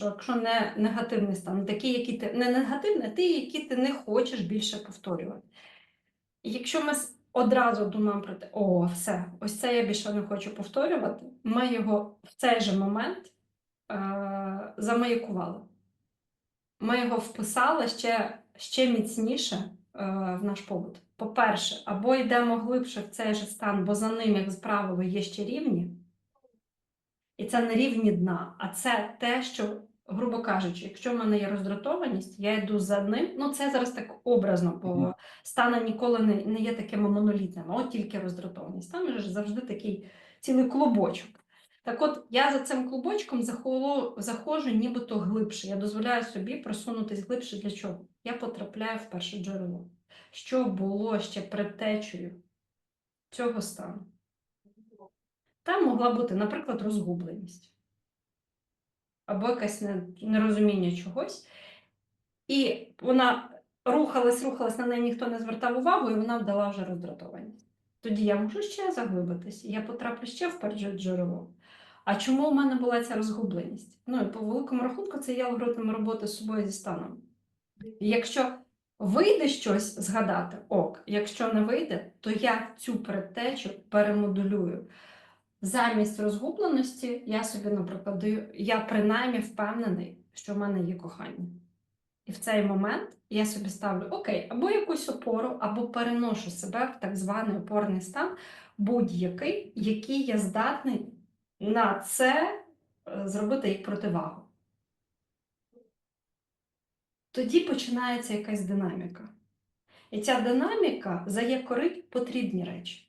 Якщо не негативний стан, такий, який ти не негативний, а ті, які ти не хочеш більше повторювати. Якщо ми одразу думаємо про те, о, все, ось це я більше не хочу повторювати, ми його в цей же момент е- замаякували. Ми його вписали ще, ще міцніше е- в наш побут. По-перше, або йдемо глибше в цей же стан, бо за ним, як правило, є ще рівні. І це не рівні дна, а це те, що, грубо кажучи, якщо в мене є роздратованість, я йду за ним. Ну, це зараз так образно, бо стани ніколи не, не є такими монолітними, от тільки роздратованість. Там же ж завжди такий цілий клубочок. Так от, я за цим клубочком захоло, заходжу нібито глибше. Я дозволяю собі просунутись глибше для чого? Я потрапляю в перше джерело. Що було ще предтечею цього стану? Там могла бути, наприклад, розгубленість або якесь нерозуміння чогось. І вона рухалась, рухалась, на неї ніхто не звертав увагу, і вона вдала вже роздратованість. Тоді я можу ще заглибитись, я потраплю ще в джерело. А чому у мене була ця розгубленість? Ну, і по великому рахунку, це є алгоритм роботи з собою зі станом. Якщо вийде щось згадати, ок, якщо не вийде, то я цю предтечу перемодулюю. Замість розгубленості я собі, наприклад, я принаймні впевнений, що в мене є кохання. І в цей момент я собі ставлю окей, або якусь опору, або переношу себе в так званий опорний стан, будь-який, який я здатний на це е, зробити як противагу. Тоді починається якась динаміка. І ця динаміка заякорить потрібні речі.